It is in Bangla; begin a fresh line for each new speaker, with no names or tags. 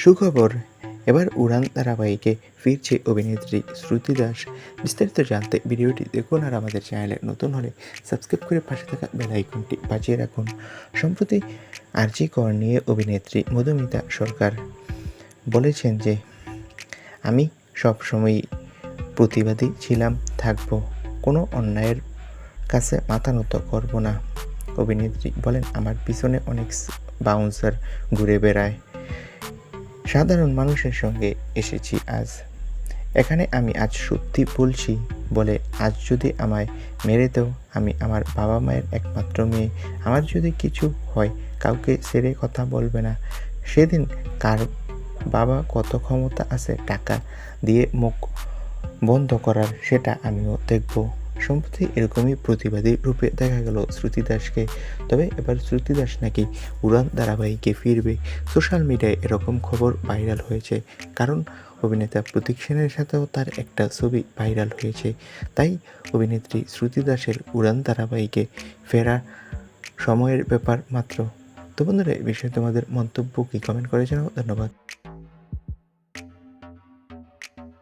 সুখবর। এবার উড়ান ধারাবাহিকে ফিরছে অভিনেত্রী শ্রুতি দাস। বিস্তারিত জানতে ভিডিওটি দেখুন আর আমাদের চ্যানেলে নতুন হলে সাবস্ক্রাইব করে পাশে থাকা বেল আইকনটি বাজিয়ে রাখুন। সম্প্রতি আরজি কর নিয়ে অভিনেত্রী মধুমিতা সরকার বলেছেন যে, আমি সবসময়ই প্রতিবাদী ছিলাম, থাকব। কোনো অন্যায়ের কাছে মাথা নত করব না। অভিনেত্রী বলেন, আমার পিছনে অনেক বাউন্সার ঘুরে বেড়ায়। সাধারণ মানুষের সঙ্গে এসেছি আজ। এখানে আমি আজ সত্যি বলছি বলে আজ যদি আমায় মেরে দেও, আমি আমার বাবা মায়ের একমাত্র মেয়ে। আমার যদি কিছু হয়, কাউকে ছেড়ে কথা বলবে না। সেদিন কার বাবা কত ক্ষমতা আছে, টাকা দিয়ে মুখ বন্ধ করার, সেটা আমিও দেখব। সম্প্রতি এরকমই প্রতিবাদী রূপে দেখা গেল শ্রুতি দাসকে তবে এবার শ্রুতি দাস নাকি উড়ান ধারাবাহিকে ফিরবে। সোশ্যাল মিডিয়ায় এরকম খবর ভাইরাল হয়েছে। কারণ অভিনেতা প্রতীক সেনের সাথেও তার একটা ছবি ভাইরাল হয়েছে। তাই অভিনেত্রী শ্রুতি দাসের উড়ান ধারাবাহিকে ফেরা সময়ের ব্যাপার মাত্র। তো বন্ধুরা এই বিষয়ে তোমাদের মন্তব্য কি? কমেন্ট করে জানাও। ধন্যবাদ।